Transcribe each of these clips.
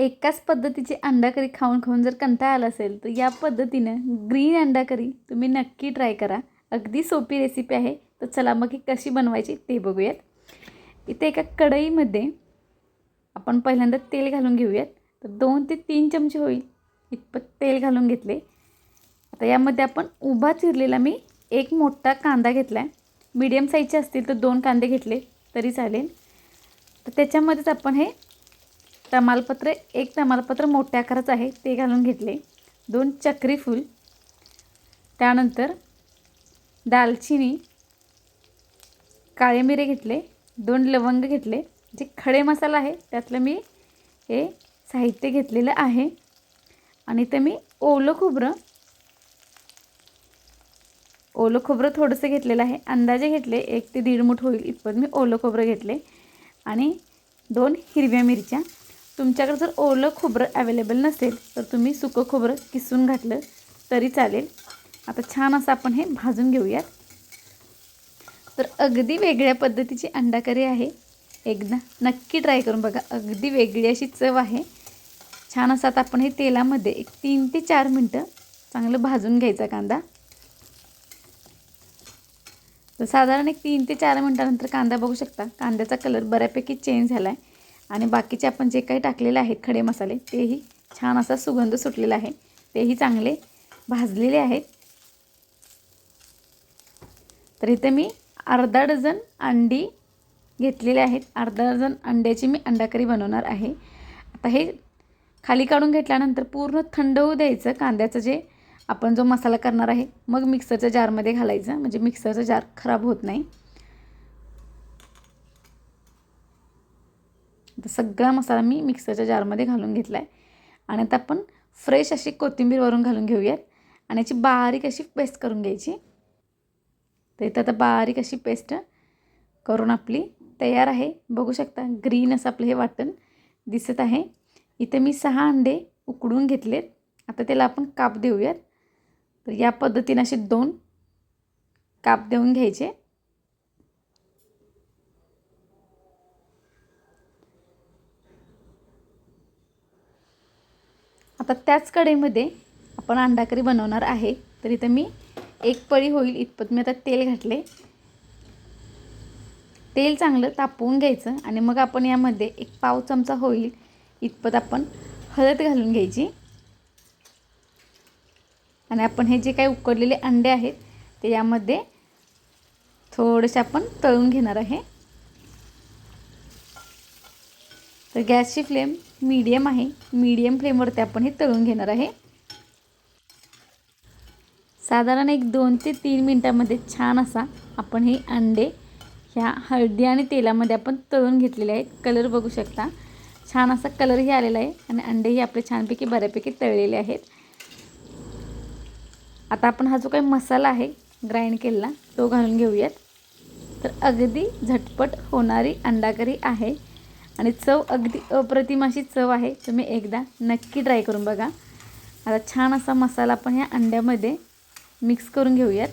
एकाच पद्धतीची अंडा करी खाऊन खाऊन जर कंटाळा आला असेल तर या पद्धतीनं ग्रीन अंडा करी तुम्ही नक्की ट्राय करा. अगदी सोपी रेसिपी आहे. तर चला मग ही कशी बनवायची ते बघूयात. इथे एका कढईमध्ये आपण पहिल्यांदा तेल घालून घेऊयात. तर दोन ते तीन चमचे होईल. इतपत तेल घालून घेतले. आता यामध्ये आपण उभा चिरलेला मी एक मोठा कांदा घेतला आहे मीडियम साईजचे असतील तर दोन कांदे घेतले तरी चालेल. तर त्याच्यामध्येच आपण हे तमालपत्र एक तमालपत्र मोठ्या आकाराचं आहे ते घालून घेतले. दोन चक्री फूल. त्यानंतर दालचिनी काळे मिरे घेतले दोन लवंग घेतले. जे खडे मसाला आहे त्यातलं मी हे साहित्य घेतलेलं आहे. आणि ते मी ओलं खोबरं ओलं खोबरं थोडंसं घेतलेलं आहे. अंदाजे घेतले एक ते दीड मूठ होईल इतपत मी ओलं खोबरं घेतले. आणि दोन हिरव्या मिरच्या. तुमच्याकडे जर ओलं खोबरं अवेलेबल नसेल तर तुम्ही सुकं खोबरं किसून घातलं तरी चालेल. आता छान असं आपण हे भाजून घेऊयात. तर अगदी वेगळ्या पद्धतीची अंडा करी आहे. एकदा नक्की ट्राय करून बघा. अगदी वेगळी अशी चव आहे. छान असं आता आपण हे तेलामध्ये एक तीन ते चार मिनटं चांगलं भाजून घ्यायचा कांदा. तर साधारण एक तीन ते चार मिनटानंतर कांदा बघू शकता. कांद्याचा कलर बऱ्यापैकी चेंज झाला आहे आणि बाकीचे आपण जे काही टाकलेले आहेत खडे मसाले तेही छान असा सुगंध सुटलेला आहे. तेही चांगले भाजलेले आहेत. तर इथे मी अर्धा डझन अंडी घेतलेले आहेत. अर्धा डझन अंड्याची मी अंडाकरी बनवणार आहे. आता हे खाली काढून घेतल्यानंतर पूर्ण थंड होऊ द्यायचं. कांद्याचं जे आपण जो मसाला करणार आहे मग मिक्सरच्या जारमध्ये घालायचं. म्हणजे मिक्सरचा जार खराब होत नाही. सगळा मसाला मी मिक्सरच्या जारमध्ये घालून घेतला आहे आणि आता आपण फ्रेश अशी कोथिंबीर वरून घालून घेऊयात. आणि याची बारीक अशी पेस्ट करून घ्यायची. तर इथं आता बारीक अशी पेस्ट करून आपली तयार आहे. बघू शकता ग्रीन असं आपलं हे वाटण दिसत आहे. इथे मी सहा अंडे उकडून घेतलेत. आता त्याला आपण काप देऊयात. तर या पद्धतीने असे दोन काप देऊन घ्यायचे. आता त्याच कढईमध्ये आपण अंडाकरी बनवणार आहे. तर इथं मी एक पळी होईल इतपत. मी आता तेल घातले. तेल चांगलं तापवून घ्यायचं आणि मग आपण यामध्ये एक पाव चमचा होईल इतपत आपण हळद घालून घ्यायची. आणि आपण हे जे काही उकडलेले अंडे आहेत ते यामध्ये थोडेसे आपण तळून घेणार आहे. तर गॅसची फ्लेम मीडियम आहे. मीडियम फ्लेमवरती आपण हे तळून घेणार आहे. साधारण एक दोन ते तीन मिनटामध्ये छान असा आपण हे अंडे ह्या हळदी आणि तेलामध्ये आपण तळून घेतलेले आहेत. कलर बघू शकता. छान असा कलरही आलेला आहे आणि अंडेही आपले छानपैकी बऱ्यापैकी तळलेले आहेत. आता आपण हा जो काही मसाला आहे ग्राइंड केलेला तो घालून घेऊयात. तर अगदी झटपट होणारी अंडाकरी आहे. आणि चव अगदी अप्रतिम अशी चव आहे. तुम्ही एकदा नक्की ट्राय करून बघा. आता छान असा मसाला आपण ह्या अंड्यामध्ये मिक्स करून घेऊयात.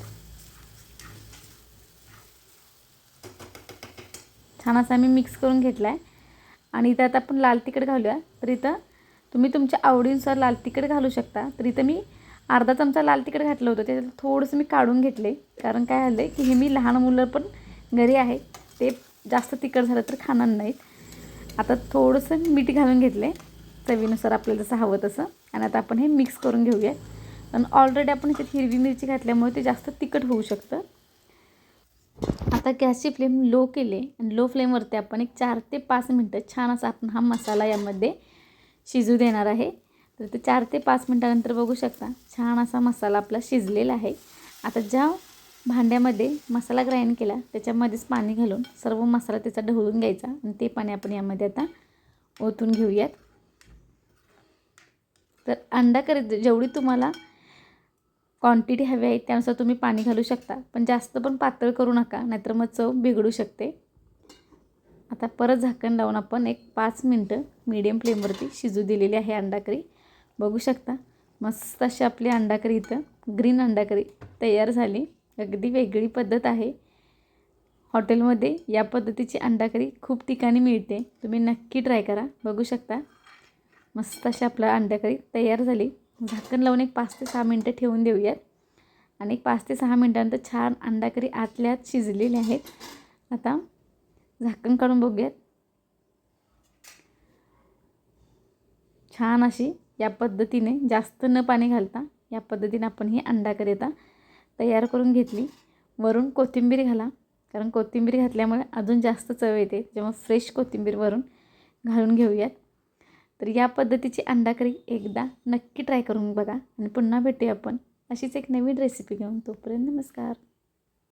छान असा मी मिक्स करून घेतला आहे आणि इथं आता आपण लाल तिखट घालूया. तर इथं तुम्ही तुमच्या आवडीनुसार लाल तिखट घालू शकता. तर इथं मी अर्धा चमचा लाल तिखट घातलं होतं. त्याच्यात थोडंसं मी काढून घेतले कारण काय झालं आहे की हे मी लहान मुलं पण घरी आहे. ते जास्त तिखट झालं तर खाणार नाहीत. आता थोडंसं मीठ घालून घेतले चवीनुसार आपल्याला जसं हवं तसं. आणि आता आपण हे मिक्स करून घेऊया. कारण ऑलरेडी आपण ह्याच्यात हिरवी मिरची घातल्यामुळे ते जास्त तिखट होऊ शकतं. आता गॅसची फ्लेम लो केले. आणि लो फ्लेमवरती आपण एक चार ते पाच मिनटं छान असा आपण हा मसाला यामध्ये शिजू देणार आहे. तर ते चार ते पाच मिनटानंतर बघू शकता. छान असा मसाला आपला शिजलेला आहे. आता ज्या भांड्यामध्ये मसाला ग्राइंड केला त्याच्यामध्येच पाणी घालून सर्व मसाला त्याचा ढवळून घ्यायचा आणि ते पाणी आपण यामध्ये आता ओतून घेऊयात. तर अंडा करीत जेवढी तुम्हाला क्वांटिटी हवी आहे त्यानुसार तुम्ही पाणी घालू शकता. पण जास्त पण पातळ करू नका नाहीतर मग चव बिघडू शकते. आता परत झाकण लावून आपण एक पाच मिनटं मीडियम फ्लेमवरती शिजू दिलेली आहे अंडाकरी बघू शकता मस्त अशी आपली अंडाकरी इथं ग्रीन अंडाकरी तयार झाली. अगदी वेगळी पद्धत आहे. हॉटेलमध्ये या पद्धतीची अंडाकरी खूप ठिकाणी मिळते. तुम्ही नक्की ट्राय करा. बघू शकता. मस्त अशी आपलं अंडाकरी तयार झाली. झाकण लावून एक पाच ते सहा मिनटं ठेवून देऊयात. आणि एक पाच ते सहा मिनटानंतर छान अंडाकरी आतल्या आत शिजलेली आहेत. आता झाकण काढून बघूयात. छान अशी या पद्धतीने जास्त न पाणी घालता या पद्धतीने आपण ही अंडाकरी आता तयार करून घेतली. वरून कोथिंबीर घाला. कारण कोथिंबीर घातल्यामुळे अजून जास्त चव येते. जेव्हा फ्रेश कोथिंबीर वरून घालून घेऊयात. तर या पद्धतीची अंडाकरी एकदा नक्की ट्राय करून बघा. आणि पुन्हा भेटूया आपण. अशीच एक नवीन रेसिपी घेऊन. तोपर्यंत नमस्कार.